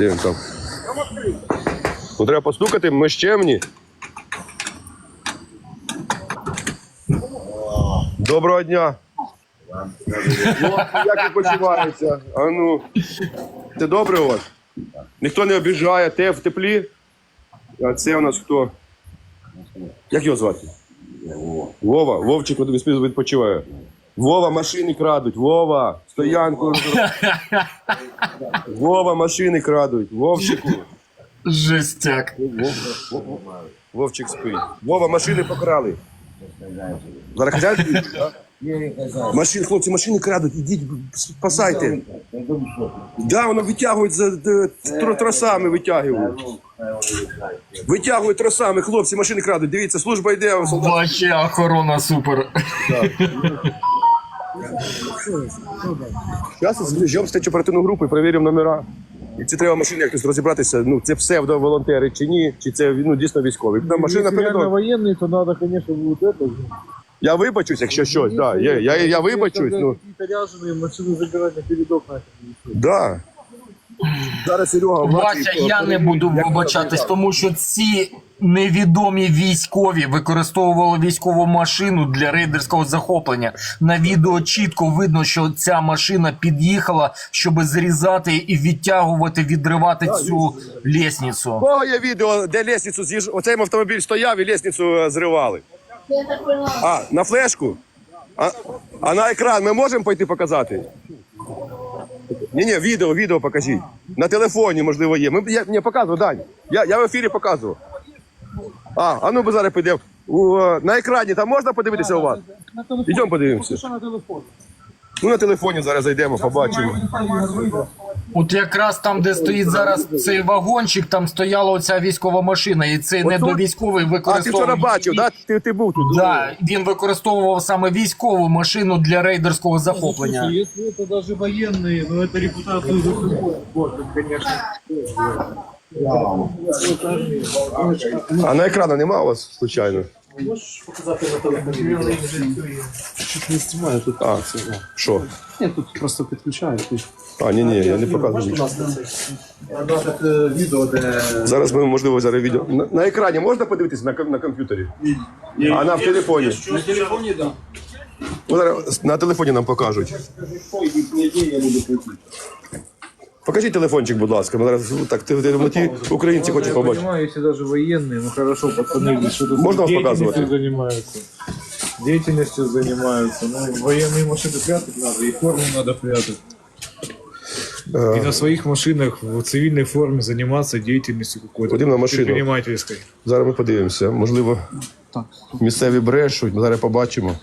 Де він там? Ну, треба постукати, ми ж чемні. Доброго дня. Як ви почуваєте? А ну, це добре у вас? Ніхто не обіжає, те в теплі? А це у нас хто? Як його звати? Вова. Вовчик відпочиває. Вова, машини крадуть. Вова, стоянку. Вова, машини крадуть. Вовчику. Жестяк. Вовчик спить. Вова, машини покрали. Зараз? Машин, хлопці, машини крадуть, ідіть, спасайте. Да, воно витягують за за- тросами, витягують. Витягують тросами, хлопці, машини крадуть. Дивіться, служба йде, солдат. Вообще охорона супер. Зараз збіжемо в оперативну групу і перевіримо номера. І це треба машини якось розібратися. Ну, це псевдоволонтери чи ні, чи це ну, дійсно військові. Там машина Если реально передала. военные, то надо, конечно, вот это. Я вибачусь, якщо щось, да. Я, я, я вибачусь. Ну, Какие-то ряженые машины забирать на передок нафиг. да. Зараз Серега Вася, я не буду вибачатись, тому що ці невідомі військові використовували військову машину для рейдерського захоплення. На відео чітко видно, що ця машина під'їхала, щоб зрізати і відтягувати, відривати цю лісницю. У кого є відео, де лестницю з'їж... Оцей автомобіль стояв і лестницю е, зривали. А, на флешку? А, а на екран ми можемо пойти показати? Ні, ні, відео, відео покажіть. На телефоні, можливо, є. Ми, я, не показував, Дань. Я, я в ефірі показував. А, а ну ми зараз підемо. У, е, на екрані там можна подивитися у вас? Йдемо. Подивимося. Що на телефон? Ну на телефоні зараз зайдемо, побачимо. От якраз там, де стоїть зараз цей вагончик, там стояла оця військова машина, і цей недовійськовий А, ти вчора використовував. бачив, да? ти, ти був тут. Да, він використовував саме військову машину для рейдерського захоплення. Слушай, если это даже военные, ну это репутацию портит, конечно. А на екрану нема у вас, случайно? Не знімаю тут. А, що? Ні, тут просто підключають. А, ні, ні, я не показую. відео, де Зараз ми, можливо, зараз відео. На, на екрані можна подивитися на, ком- на комп'ютері? А на в телефоні? на телефоні, так. Ну, зараз на телефоні нам покажуть. Покажіть телефончик, будь ласка. Ми зараз ну, так, ти, ти, ми ті українці хочуть Я побачити. понимаю, если даже военные, ну хорошо, пацаны, что-то Можно вам деятельностью показывать? занимаются. Деятельностью занимаются. Ну, военные машины прятать надо, и форму надо прятать. И на своих машинах в цивильной форме заниматься деятельностью какой-то. Ходим на машину. Предпринимательской. Зараз ми подивимося. Можливо, місцеві брешуть, ми зараз побачимо.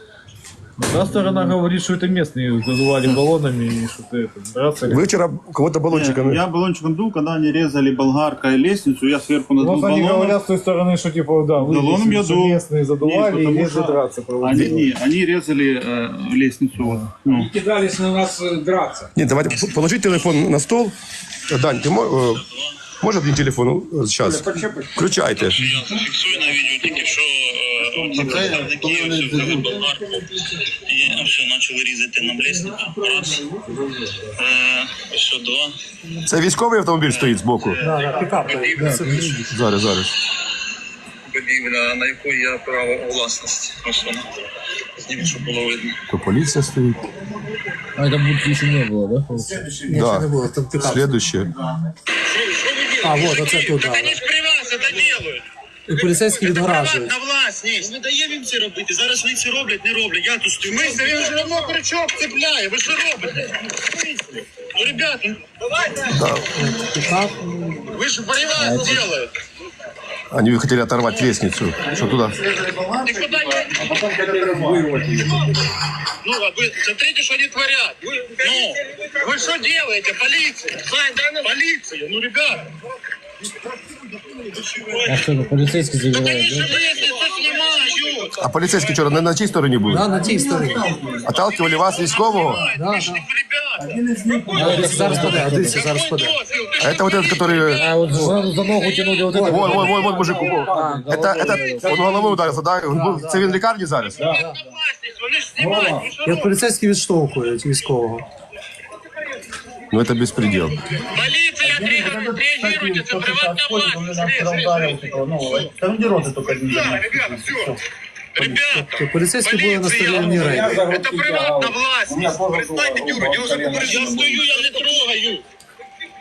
Одна сторона говорит, что это местные задували баллонами и что-то это. Драться Ви вчора кого-то балончиками. Я баллончиком дул, когда они резали болгаркой лестницу, я сверху надул Вот они баллоном. говорят с той стороны, что типа, да, вы Баллоном здесь, я что дул. местные задували Не, и потому лезли что драться. Они, проводили. не, они резали э, лестницу. Вот, ну. Кидались на нас е, драться. Ні, давайте п- положіть телефон на стол. Дань, ти мо- е, може мені телефон зараз? Включайте. Фіксую на відео тільки що ці взяли болгарку і все почали різати нам. Раз. Е, два. Це військовий автомобіль стоїть збоку. Будівля, Зараз, зараз. будівля, на якої я право власності. Ось вона. Зніму, щоб було видно. То поліція стоїть. А это будет еще не было, да? Да. Следующее. А, вот, оце тут, да. Вони ж при вас. І поліцейські відгоражують. На власність. Ми даємо їм це робити. Зараз вони це роблять, не роблять. Я тут стою. Ми він вже давно крючок цепляє. Ви що робите? Ну, ребята, давайте. Вы же при вас делают. Они хотели оторвать лестницу. Что туда? Никуда не... Ну, а вы смотрите, что они творят. Вы, ну, вы что делаете, полиция? Полиция, ну, ребята. А что, полицейский Ну, забирает, конечно, лестницу снимают. А поліцейські вчора на, на чій стороні були? Да, на тій стороні. Отталкивали вас військового? Да, да. Ребята. Зараз паде, а дивіться, зараз паде. А это вот этот, который... А вот за, за ногу тянули вот это. Вон, вон, вон, вон мужик. Это, это, он головою ударився, да? Це він в лікарні зараз? Власність, Вони ж знімають. Ви що І от поліцейські відштовхують військового. Ну це безпредел. Поліція, реагуйте, це приватная власть. Да, ребята, все. Ребята, наставлені рейд. это приватная власть. Перестаньте дюрать, я уже попереджав. Я стою, я не трогаю.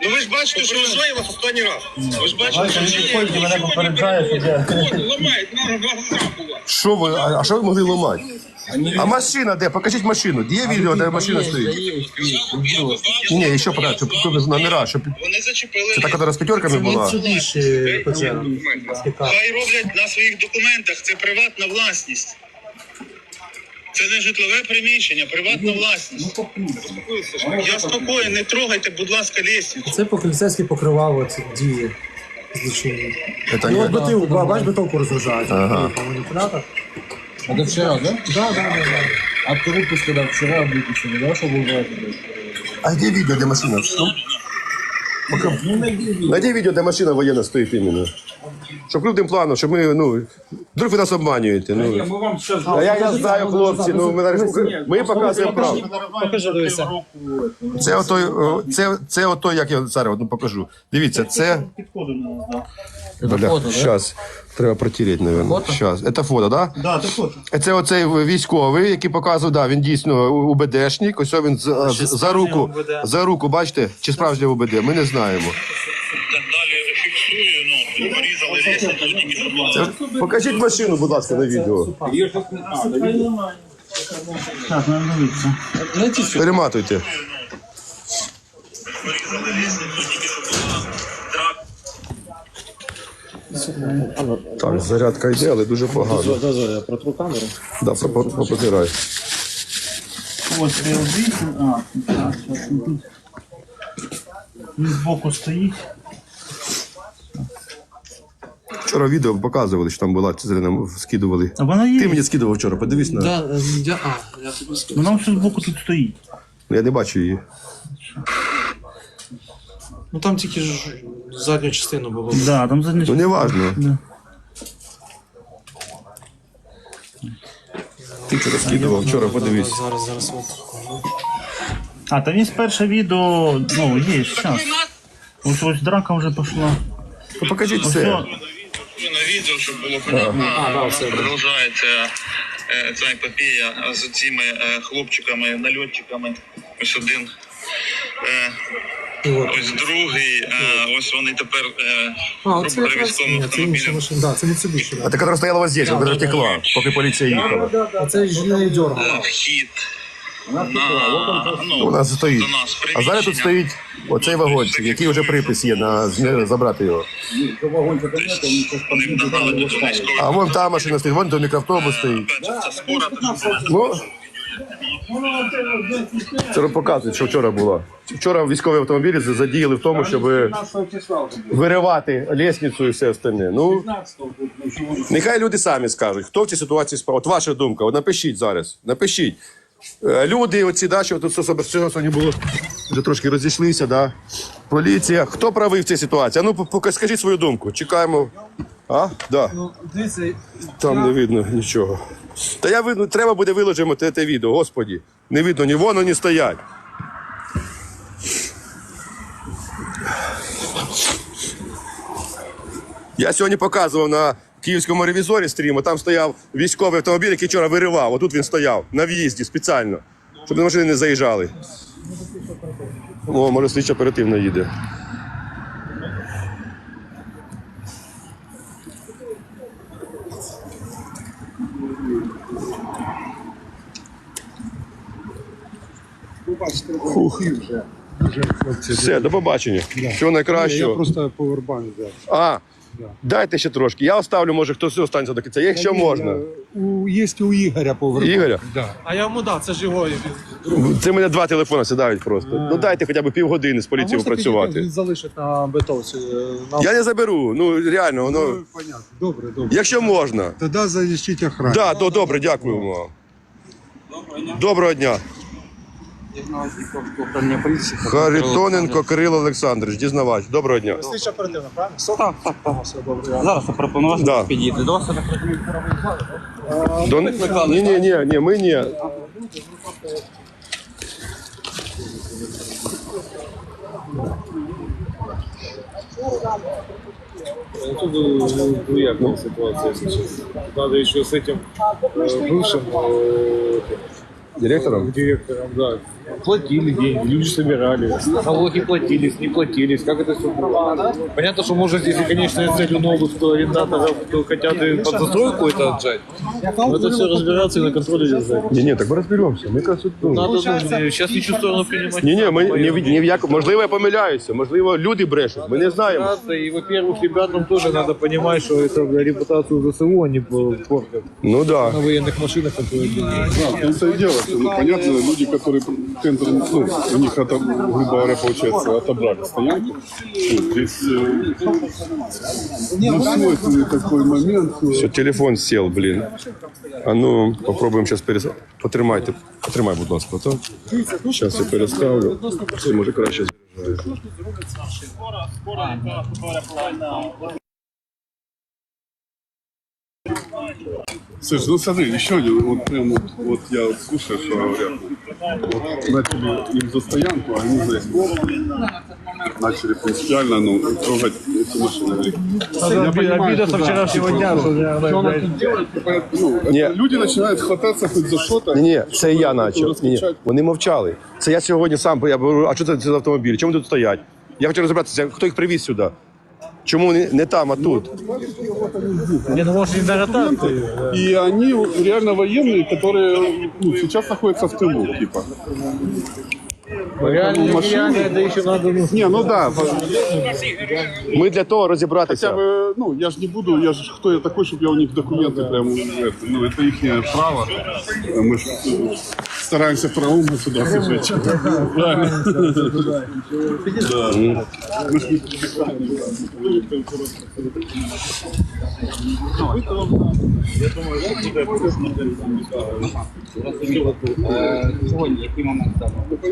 Ну ви ж бачите, що ви вас останній раз. Ви ж бачите, що ви мене попереджаєте. Ламають, на глаза була. Що ви, а, а що ви могли ламати? А машина де? Покажіть машину. Є відео, де машина стоїть? Ні, ні, ще подати, щоб щоб номера, щоб Вони зачепили. це так, яка з п'ятерками була. Хай роблять на своїх документах, це приватна власність. Це не житлове приміщення, приватна власність. Я спокоєн, не трогайте, будь ласка, лестницю. Це поліцейський покривав оці дії злочинні. Это Ну, от не... бутилку, ба- бач, бутилку розгружають. Ага. По маніпулятор. Это вчера, да? Да, да, да, да. А ты выпуск когда вчера выпустили, да, чтобы убрать это? А де відео, де машина? Ну, пока- Найди відео, де машина воєнна стоїть іменно. Щоб крупним планом, щоб ми, ну, вдруг ви нас обманюєте. Ну. Вам сейчас... А я, я знаю, хлопці, ну, ми, зараз- ми показуємо правду. Покажи, дивися. Це ото, о, це, це ото, як я зараз ну, покажу. Дивіться, це... Бля, Щас, треба протереть, мабуть. Щас. Це фото, так? Да? Да, фото. Це оцей військовий, який показував, да, він дійсно УБДшник. Ось він за, за руку, за руку, бачите, чи справжнє УБД, ми не знаємо. Далі фіксую, ну, порізали лестницю, тільки що була. Покажіть машину, будь ласка, на відео. Так. Перематуйте. Порізали лестницю, тільки що була. Так, зарядка йде, але дуже погано. Я протру камеру. Да, пропо- пропотирай. Ось стояв звідси. А, так, він збоку стоїть. Вчора відео показували, що там була, нам скидували. А вона є. Ти мені скидував вчора, подивись на. Да, е, я, а, я тобі скажу. Вона все збоку тут стоїть. Я не бачу її. Ну там тільки ж задню частину було. Да, там задня Ну не важно. Да. Ти вчора скидував, вчора подивись. Зараз, зараз. От. А, там є перше відео, ну, є, зараз. Ось ось драка вже пішла. Ну, покажіть Ось, це. о, На відео, щоб було понятно, А, да, все. продовжується е, ця епопея з цими е, хлопчиками, нальотчиками. Ось один, е, ось другий, е, ось вони тепер е, А, грубо це говоря, якраз, військовим ні, це інша автомобілем. машина. Да, це Mitsubishi. А Да. яка стояла ось здесь, вона текла, поки поліція їхала. А це ж не е, дергала. вхід на ну, Вона стоїть. до нас А зараз тут стоїть оцей вагончик, який вже припис є на забрати його. Військових. А вон та машина стоїть, вон той мікроавтобус стоїть. Це що Ну, це показує, що вчора було. Вчора військові автомобілі задіяли в тому, щоб виривати лісницю і все остальне. Ну, нехай люди самі скажуть, хто в цій ситуації справа. От ваша думка, от напишіть зараз, напишіть. Е, Люди, оці, да, що тут особи сьогодні було, вже трошки розійшлися, да. Поліція. Хто правий в цій ситуації? Ну, поки скажіть свою думку. Чекаємо. А? Да. Ну, дивіться, Там не видно нічого. Та я видно, треба буде виложимо те, те відео, господі. Не видно, ні воно, ні стоять. Я сьогодні показував на київському ревізорі стріму, там стояв військовий автомобіль, який вчора виривав. Отут він стояв на в'їзді спеціально, щоб машини не заїжджали. О, може, слідчо оперативно їде. Фух. Все, до побачення. Всього найкращого. Я просто повербанк взяв. А, дайте ще трошки. Я оставлю, може, хтось останеться до кінця, якщо можна. У, є у Ігоря повербанк. Ігоря? Да. А я йому дав, це ж його. Це мене два телефони сідають просто. Ну дайте хоча б півгодини з поліцією працювати. Він залишить на бетовці. На... Я не заберу. Ну реально, воно. Ну, понятно. Добре, добре. Якщо можна. Тоді залишіть охрану. Да, то добре, дякуємо вам. Доброго дня. Харитоненко Кирило Олександрович, дізнавач. Доброго дня. Слідча оперативна, правильно? Так, так, так. Все добре. Зараз запропонував Да. підійти до вас. До... Ні, ні, ні, ні, ми ні. Ну, Тут э, двоякая ситуация сейчас. Надо еще с этим э, бывшим э, Директором? директором, да. Платили деньги, люди собирали, налоги платились, не платились, как это все было? Понятно, что может, если конечная цель у новых кто арендаторов, кто хотят и под застройку это отжать, но это все разбираться и на контроле держать. Ні, ні, так ми розберемося. Ми якраз тут, ну, Надо, ну, сейчас ничего сторону принимать. Ні, ні, ми ні, в- ні в яку, можливо, я помиляюся, можливо, люди брешуть, ми не знаємо. Надо, И, во-первых, ребятам тоже надо понимать, что это бля, репутацию ЗСУ они портят Ну да. на военных машинах, которые Да, в том-то и дело, что, ну, понятно, люди, которые тендер, ну, у них, это, грубо говоря, получается, отобрали стоянку. Ну, здесь э, ну, свойственный такой момент. э, Все, телефон сел, блін. А ну, попробуємо зараз перес... Потримайте, потримай, будь ласка, то. Зараз я переставлю. Це може краще заряджається. Слушай, ну смотри, еще один, вот прям вот, вот я вот слушаю, что говорят. Вот начали им за стоянку, а они за начали принципиально, ну, трогать эти машины. Я понимаю, Обида со что да, вчерашнего дня, что я, что она тут делает, ну, это Не. люди начинают хвататься хоть за что-то. Ні, ні, це я почав. Ні, ні, вони мовчали. Це я сьогодні сам я говорю, а що це за автомобілі? Чому вони тут стоять? Я хочу розібратися, хто їх привіз сюди? Чому вони не там, а тут? Не, ну может не даже так. И они реально военные, которые ну, сейчас находятся в тылу, типа. Реально, машины. реально, это еще надо, ну, Не, ну да, Ми для того розібратися. хотя бы, ну, я же не буду, я же кто я такой, чтобы я у них документы прям, это, ну, это их право. Мы ж э, стараемся правом государства жить. Правильно? Да. Мы ж не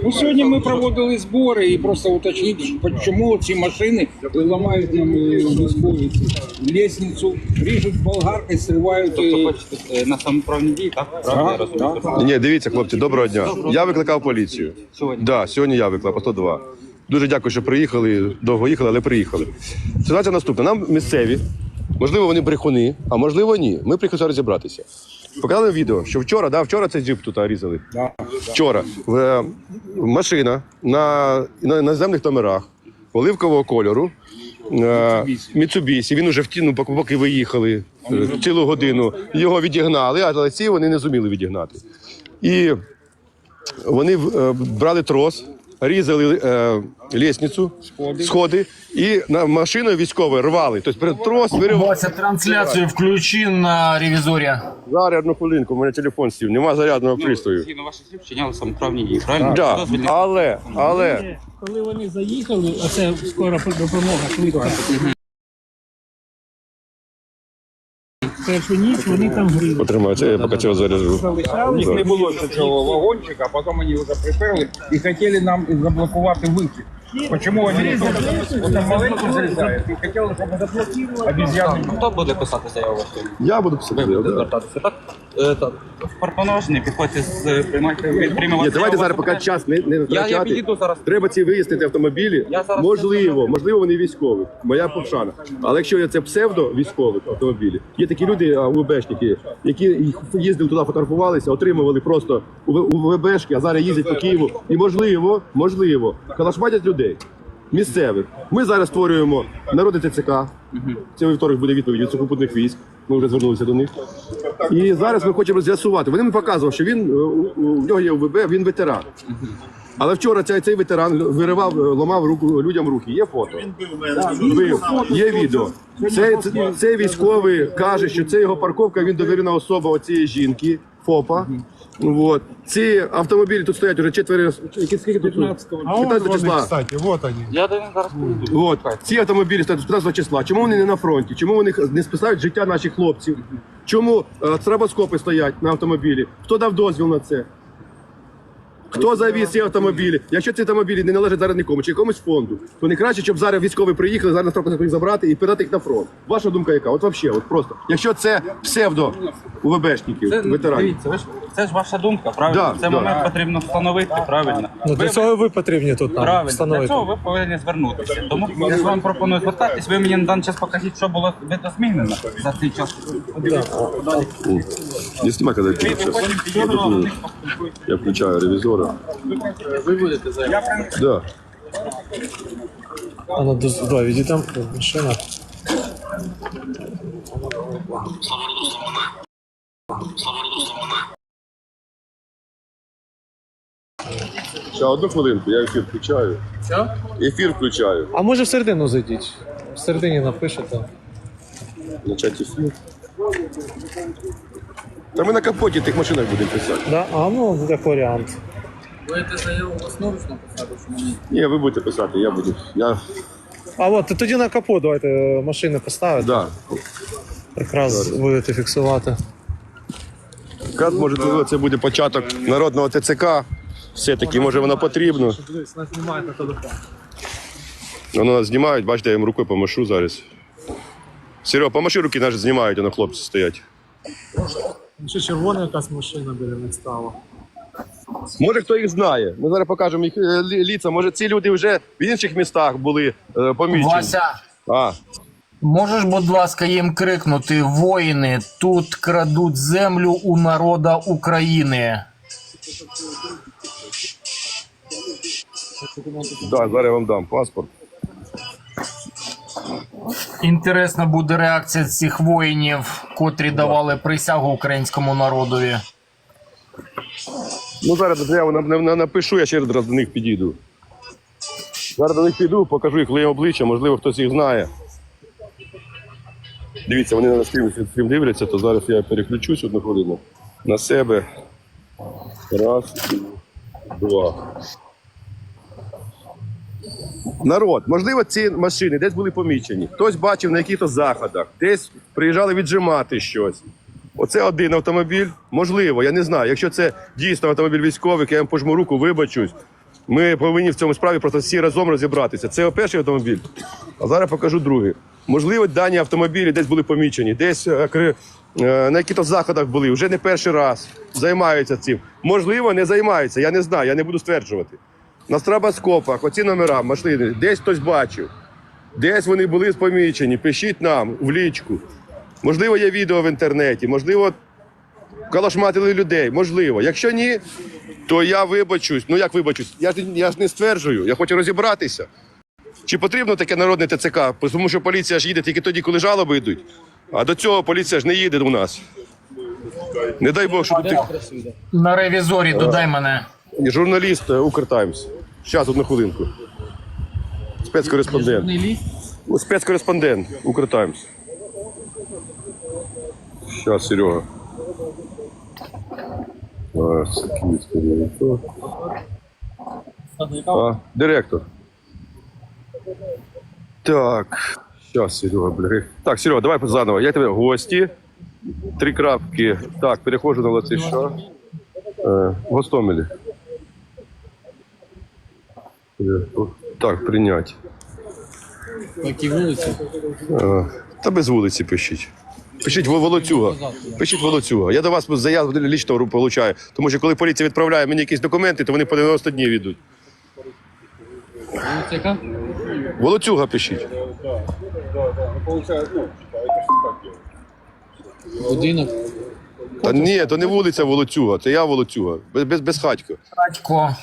Ну, сьогодні Я ми проводили збори і просто уточнити, чому ці машини ламають нам е, військові ці ріжуть болгаркою, сривають. е, на самоправні дії, так? Правильно я розумію? Ні, дивіться, хлопці, доброго дня. Я викликав поліцію. Сьогодні? Да, сьогодні я викликав по 102. Дуже дякую, що приїхали. Довго їхали, але приїхали. Ситуація наступна. Нам місцеві, можливо, вони брехуни, а можливо, ні. Ми приїхали розібратися. Показали відео, що вчора, да, вчора цей джип тут різали. Вчора в, е, машина на, на наземних номерах оливкового кольору. е, Міцубісі, він уже в ну, поки- виїхали е, цілу годину. Його відігнали, але ці вони не зуміли відігнати. І вони брали трос, різали е, лісницю, сходи. і на машину військовою рвали. Тобто перед трос виривали. Вася, трансляцію включи на ревізорі. Зараз одну хвилинку, у мене телефон сів, нема зарядного пристрою. Згідно ваших слів, вчиняли самоправні дії, правильно? Да, Дозвільні- але, але Коли вони заїхали, оце скоро допомога швидка. Першу ніч вони там грили. Отримається, я поки цього заряджу. У них не було цього вагончика, а потім вони вже приперли і хотіли нам заблокувати вихід. Почему вони вот там маленько заблокували обезьяни. Хто буде писати заяву? Я буду писати. Ви да. звертатися, так? Е, так. Пропоножені, підходьте з приймайте, від приймемо Ні, давайте зараз, поки час не, не Я, я втрачати. підійду зараз. Треба ці вияснити автомобілі. Я зараз можливо, можливо, вони військові. Моя повшана. Але якщо це псевдо військових автомобілі, є такі люди, а, УВБшники, які їх їздили туди, фотографувалися, отримували просто УВБшки, а зараз їздять по Києву. І можливо, можливо, калашматять людей. Місцевих. Ми зараз створюємо народне ТЦК. Це вівторок буде відповідь від сухопутних військ. Ми вже звернулися до них. І зараз ми хочемо з'ясувати. Вони мені показували, що він е, у- нього є УВБ, він ветеран. Але вчора цей, цей ветеран виривав, е, ламав руку людям руки. Є фото. Бив. Є відео. Цей, цей, цей військовий каже, що це його парковка, він довірена особа оцієї жінки, ФОПа. Вот. Ці автомобілі тут стоять уже четверо. Скільки тут? 15 числа. Кстати, вот они. Я до них зараз підійду. От ці автомобілі стоять з 15 числа. Чому вони не на фронті? Чому вони не списають життя наших хлопців? Чому е, стробоскопи стоять на автомобілі? Хто дав дозвіл на це? Хто завіз ці автомобілі? Якщо ці автомобілі не належать зараз нікому чи якомусь фонду, то не краще, щоб зараз військові приїхали, зараз треба їх забрати і передати їх на фронт. Ваша думка яка? От взагалі, от просто. Якщо це псевдо УВБшників, Це, ветеранів. дивіться, ви ж, це ж ваша думка, правильно? Да, В цей да. момент потрібно встановити, правильно? Ну, для цього ви потрібні тут нам Правильно, для встановити. цього ви повинні звернутися. Тому я ж вам пропоную звертатись. Ви мені на даний час покажіть, що було видозмінено за цей час. Не знімай, коли я них, Я включаю ревізора. Ви будете за Да. А ну, доз- давай, відійдемо машина. Ще одну хвилинку, я ефір включаю. Що? Ефір включаю. А може всередину зайдіть? Всередині напишете. Начать ефір. Та ми на капоті тих машинах будемо писати. Да? А ну, як варіант. Будете заяву основочно писати, що мені? Ні, ви будете писати, я буду. Я. А от тоді на капот давайте е, машини поставити. Да. Якраз будете фіксувати. Якраз може можливо, це буде початок народного ТЦК. Все-таки, може воно потрібно. Дивись, нас знімають на телефон. Воно нас знімають, бачите, я їм рукою помашу зараз. Серега, помаши руки, наші знімають, воно хлопці стоять. Ще червона якась машина біля них стала. Може, хто їх знає. Ми зараз покажемо їх е, ліца. Може, ці люди вже в інших містах були е, помічені. Вася, А, можеш, будь ласка, їм крикнути: воїни, тут крадуть землю у народа України. да, зараз я вам дам паспорт. Інтересна буде реакція цих воїнів, котрі давали присягу українському народові. Ну, зараз я на- на- на- напишу, я ще раз до них підійду. Зараз до них піду, покажу їх своє обличчя, можливо, хтось їх знає. Дивіться, вони на стрім дивляться, то зараз я переключусь одну хвилину на себе. Раз, два. Народ, можливо, ці машини десь були помічені. Хтось бачив на якихось заходах, десь приїжджали віджимати щось. Оце один автомобіль. Можливо, я не знаю. Якщо це дійсно автомобіль військовий, я вам пожму руку, вибачусь. Ми повинні в цьому справі просто всі разом розібратися. Це перший автомобіль, а зараз покажу другий. Можливо, дані автомобілі десь були помічені, десь е, е, на якихось заходах були, вже не перший раз займаються цим. Можливо, не займаються. Я не знаю, я не буду стверджувати. На страбоскопах, оці номера машини, десь хтось бачив, десь вони були помічені. Пишіть нам в лічку. Можливо, є відео в інтернеті, можливо, калашматили людей, можливо. Якщо ні, то я вибачусь. Ну як вибачусь? Я ж, я ж не стверджую, я хочу розібратися. Чи потрібно таке народне ТЦК? Тому що поліція ж їде тільки тоді, коли жалоби йдуть. А до цього поліція ж не їде у нас. Не дай Бог, що тут На ревізорі додай мене. журналіст е, Укртаймс. Зараз одну хвилинку. Спецкореспондент. Спецкореспондент Укртаймс. Зараз, Серега. А, директор. Так. Зараз, Серега, бля. Так, Серега, давай заново. Я тебе гості. Три крапки. Так, переходжу на Латиша. Е, Гостомелі. Так, прийняти. Які вулиці? Е, Та без вулиці пишіть. Пишіть Волоцюга. Пишіть Волоцюга. Я до вас заяву лічно получаю. Тому що коли поліція відправляє мені якісь документи, то вони по 90 днів йдуть. Волоцюга пишіть. Будинок. Та ні, то не вулиця Волоцюга, це я Волоцюга. Без, без, без хатька. Батько.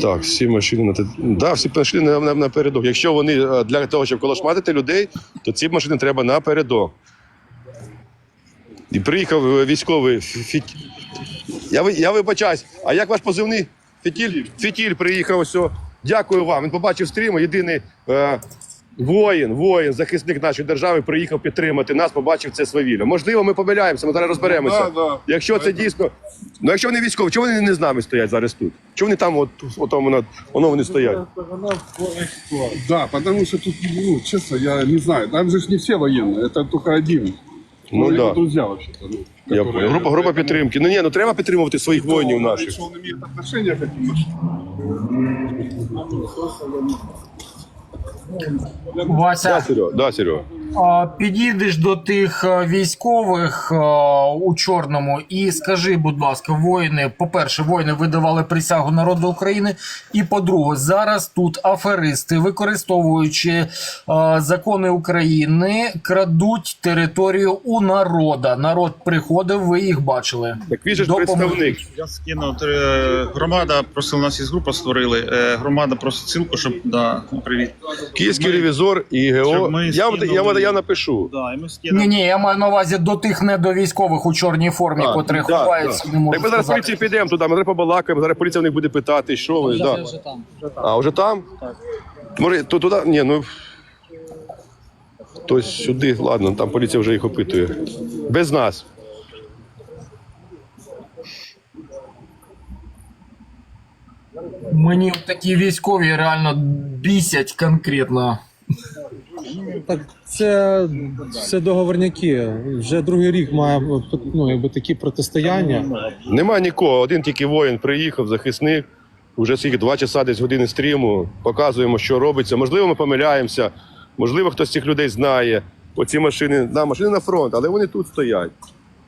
Так, всі машини на те- да, всі машини на, на, напередок. Якщо вони е, для того, щоб колошматити людей, то ці машини треба напередок. І приїхав е, військовий фі- Я, ви- я вибачаюсь, а як ваш позивний? Фітіль? Фітіль приїхав ось. Дякую вам. Він побачив стрім, єдиний е, воїн, воїн, захисник нашої держави приїхав підтримати нас, побачив це свавілля. Можливо, ми помиляємося, ми зараз розберемося. Да, да. Якщо це дійсно. Ну якщо вони військові, чого вони не з нами стоять зараз тут? Чого вони там, от, от, воно, воно вони стоять? Да, потому что тут, ну, честно, я не знаю, там же ж не все военные, это только один. Ну его да. друзья вообще-то. Ну, Я которые- понял. Група, група підтримки. Ну ні, ну треба підтримувати своїх воїнів Ну, наших. Если он имеет отношение к этим машинам. Да, Серега, да, Серега. А, підійдеш до тих е, військових е, у чорному і скажи, будь ласка, воїни, по-перше, воїни видавали присягу народу України. І по-друге, зараз тут аферисти, використовуючи е, закони України, крадуть територію у народа. Народ приходив, ви їх бачили. Так він же ж представник. Я скинув е, громада, просила нас із групи створили. Громада просить ссылку, щоб да, привіт. Київський ревізор і ГО. Щоб ми Я, я, я, напишу. Да, і ми Ні, ні, я маю на увазі до тих недовійськових у чорній формі, А, котрі да, ховаються, да. не можуть Так ми зараз сказати. поліції підемо туди, ми зараз побалакаємо, зараз поліція в них буде питати, що ви. Да. А, вже там? Так. Може, то туди? Ні, ну. Тобто сюди, ладно, там поліція вже їх опитує. Без нас. Мені такі військові реально бісять конкретно. Так це, це договорняки. Вже другий рік має ну, якби такі протистояння. Нема нікого. Один тільки воїн приїхав, захисник. Уже скільки два часа десь години стріму. Показуємо, що робиться. Можливо, ми помиляємося. Можливо, хтось з цих людей знає. Оці машини, да, машини на фронт, але вони тут стоять.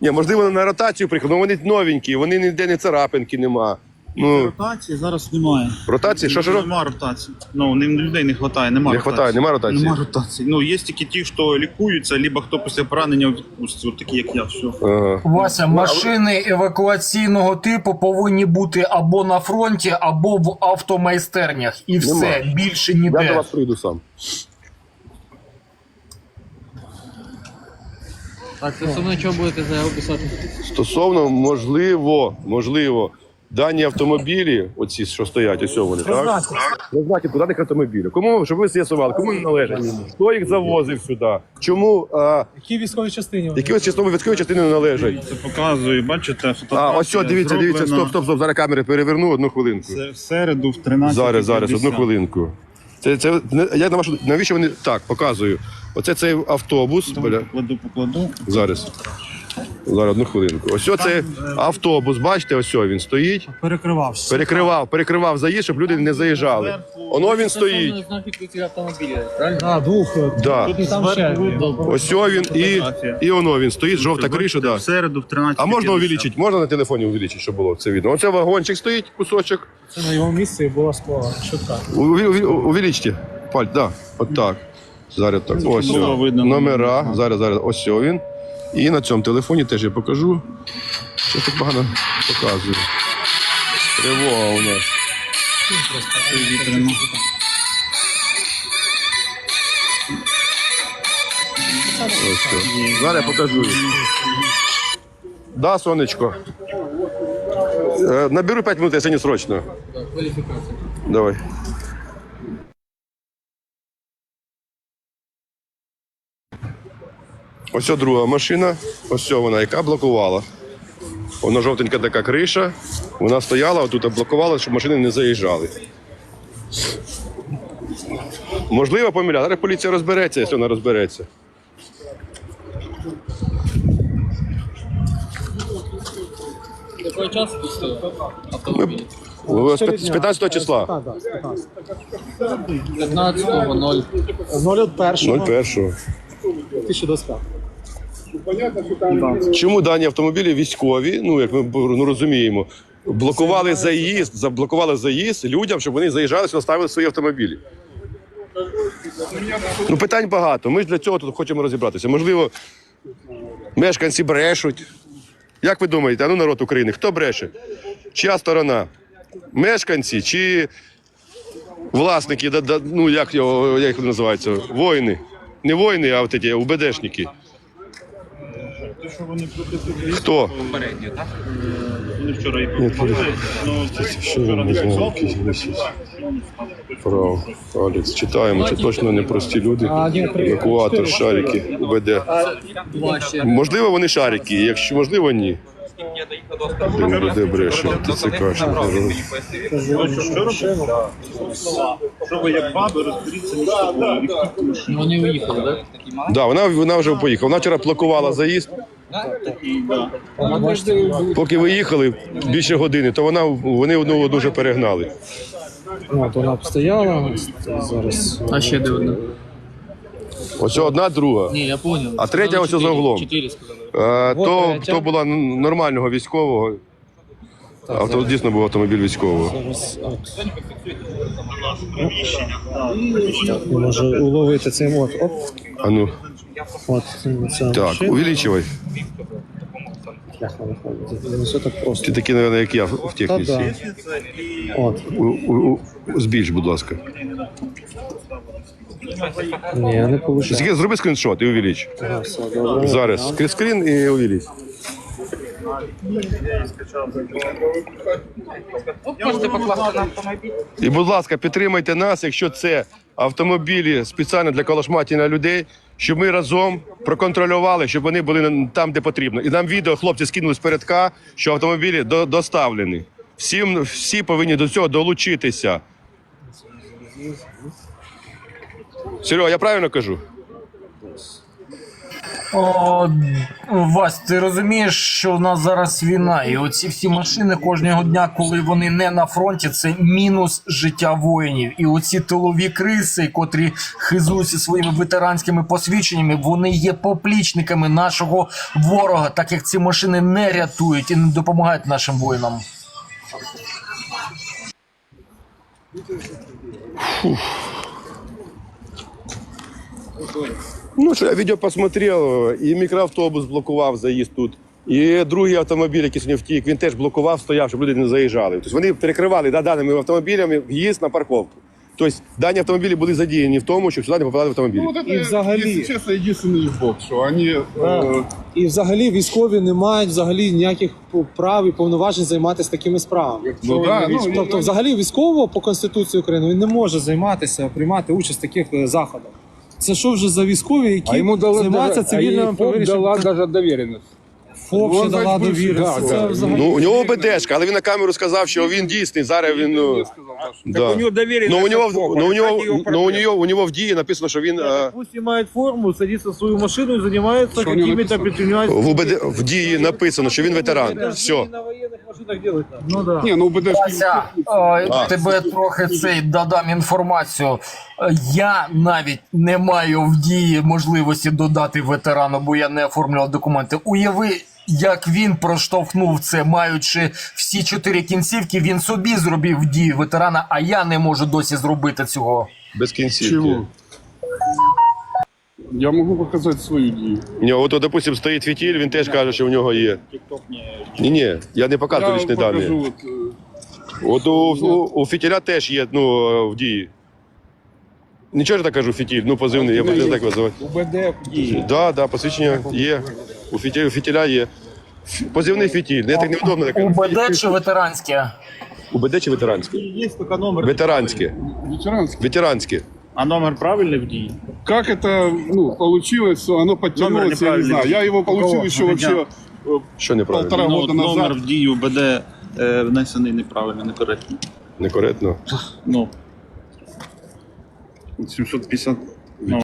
Ні, можливо, вони на ротацію приїхали, але вони новенькі, вони ніде не царапинки нема. Ну, Ротації зараз немає. ротації, що ж ро- Нема ротації. Ну, ним людей не вистачає, нема Не ротації. хватає, нема ротації? Нема ротації. Ну, є тільки ті, хто лікуються, либо хто після поранення в відпустці, от такі, як я, все. Ага. Вася, машини евакуаційного типу повинні бути або на фронті, або в автомайстернях. І все, більше Я до ніде. вас прийду сам. Так, стосовно чого будете заяву писати? Стосовно, можливо, можливо, дані автомобілі, оці, що стоять, ось вони, так? Рознаки по даних автомобілів. Кому, щоб ви з'ясували, кому вони належать? Хто їх завозив сюди? Чому, а, Які військові частини? які ось частини військові частини не належать? Це показую, бачите, А, ось, що, дивіться, дивіться, стоп, стоп, стоп, зараз камери переверну одну хвилинку. Це в середу в 13 Зараз, зараз, одну хвилинку. Це, це, я на вашу, навіщо вони, так, показую. Оце цей автобус, Покладу, покладу. зараз. Зараз, одну хвилинку. Ось цей автобус, бачите, ось він стоїть. Перекривався. Перекривав, перекривав заїзд, щоб люди не заїжджали. Оно він стоїть. А, двох. Да. Там ще. Ось він і, і оно він стоїть, жовта криша, да. Середу в 13 А можна увеличити? Можна на телефоні увеличити, щоб було це видно. Оце вагончик стоїть, кусочок. Це на його місці була склала. Уві- Увеличте. Паль, да. От так. Зараз так. Ось номера. Зараз, зараз. Ось він. І на цьому телефоні теж я покажу. Що так погано показую. Тривога у нас. Ось. Зараз я покажу. Да, сонечко. Е, Наберу 5 минут, якщо не срочно. Давай. Ось друга машина, ось вона, яка блокувала. Вона жовтенька така криша. Вона стояла, отут блокувала, щоб машини не заїжджали. Можливо, помиляла. Зараз поліція розбереться, якщо вона розбереться. Часу тут стоїть? Ми... З п'ят- з 15 числа. Так, так, 15. 15-го, 0. 01 01. 2025. Чому дані автомобілі військові, ну як ми ну, розуміємо, блокували заїзд, заблокували заїзд людям, щоб вони заїжджали сюди, ставили свої автомобілі. Ну, питань багато. Ми ж для цього тут хочемо розібратися. Можливо, мешканці брешуть. Як ви думаєте, а ну народ України, хто бреше? Чия сторона? Мешканці чи власники, ну як його як називаються? Воїни. Не воїни, а от ці УБДшники. Те, що вони проти Хто? попередньо, так? Вони вчора і Ні, пропонували. Ну, Що він не знаю, якийсь висить. Право. Алекс, читаємо. Це точно не прості люди. Евакуатор, шарики, УБД. Можливо, вони шарики, якщо можливо, ні. Де бреше, ТЦК, що Що ви як баби, розберіться між собою. Ну, Вони уїхали, так? Да, вона, вона вже поїхала. Вона вчора блокувала заїзд. Поки ви їхали більше години, то вона вони одну одну вже перегнали. От вона б стояла зараз. А ще де одна? Ось одна, друга. Ні, я понял. А третя ось за углом. Чотири сказали. А, Вот то, третя. то була н- нормального військового. А то дійсно був автомобіль військового. Зараз от. Так, не можу уловити цим от. Оп, А ну, от. Так, машина. увеличивай. Бляха, виходить. Не все так просто. Ти такий, мабуть, як я в Та техніці. да. От. У, у, у, збільш, будь ласка. Ні, не. Тільки Зроби скріншот і увелич. Ага, все. Зараз. Скрін і увелич. І, будь ласка, підтримайте нас, якщо це автомобілі спеціально для колошматіння людей, щоб ми разом проконтролювали, щоб вони були там, де потрібно. І нам відео хлопці скинули з передка, що автомобілі до- доставлені. Всім, всі повинні до цього долучитися. Серега, я правильно кажу? О, Вась, ти розумієш, що в нас зараз війна, і оці всі машини кожного дня, коли вони не на фронті, це мінус життя воїнів. І оці тилові криси, котрі хизуються своїми ветеранськими посвідченнями, вони є поплічниками нашого ворога, так як ці машини не рятують і не допомагають нашим воїнам. Ну що, я відео посмотрел, і мікроавтобус блокував заїзд тут. І другий автомобіль, який сьогодні втік, він теж блокував, стояв, щоб люди не заїжджали. Тобто вони перекривали да, даними автомобілями в'їзд на парковку. Тобто дані автомобілі були задіяні в тому, щоб сюди не попадали автомобілі. Ну, вот это, И взагалі- если честно, единственный их бог, что они... э, І взагалі військові не мають взагалі ніяких прав і повноважень займатися такими справами. ну да, ну, Тобто, взагалі, військово по Конституції України він не може займатися, приймати участь в таких е, заходах. Це що вже за військові, які А йому дали, займаються а цивільними ФОП повіршами? дала навіть доверенность. Ну, дала да, Це да. взагалі. Ну, у нього БДшка, але він на камеру сказав, що він дійсний. Зараз він. Ну, да. у нього доверенность ну, у нього, от ну, у нього, ну, у нього, у нього в дії написано, що він е, Пусть снимает форму, садится в свою машину и занимается Что у него какими-то написано? в, УБД, в дії написано, що він ветеран. Все. На военных машинах делать надо. Ну да. Не, ну БДшки... Вася, е, тебе трохи цей додам інформацію. Е, Я навіть не маю в дії можливості додати ветерану, бо я не оформлював документи. Уяви, як він проштовхнув це, маючи всі чотири кінцівки, він собі зробив в дії ветерана, а я не можу досі зробити цього. Без кінцівки. Чего? Я могу показать свою дію. У нього, от, допустим, стоїть фітіль, він теж каже, що в нього є. Ні, ні, я не показую Я лічні покажу, дані. вот, э, От у, у, у фітіля теж є ну, е, в дії. Нічого ж так кажу, фітіль, ну позивний, я буду так називати. УБД в дії. Да, да, посвідчення є. У фітіля, у фітіля є. Ф- Позивний фітіль. Не так невдобно так. УБД чи ветеранське? УБД чи ветеранське? Есть только номер. Ветеранське. ветеранский. Ветеранське. А номер правильный в ДИИ? Как это ну, получилось, что оно подтянулось, я не неправильный. знаю. Я его получил кого? еще У вообще меня. э, Що неправильно? полтора Ну, года от назад. номер в дію БД е, внесений неправильно, некоректно. Некоректно. Ну. 750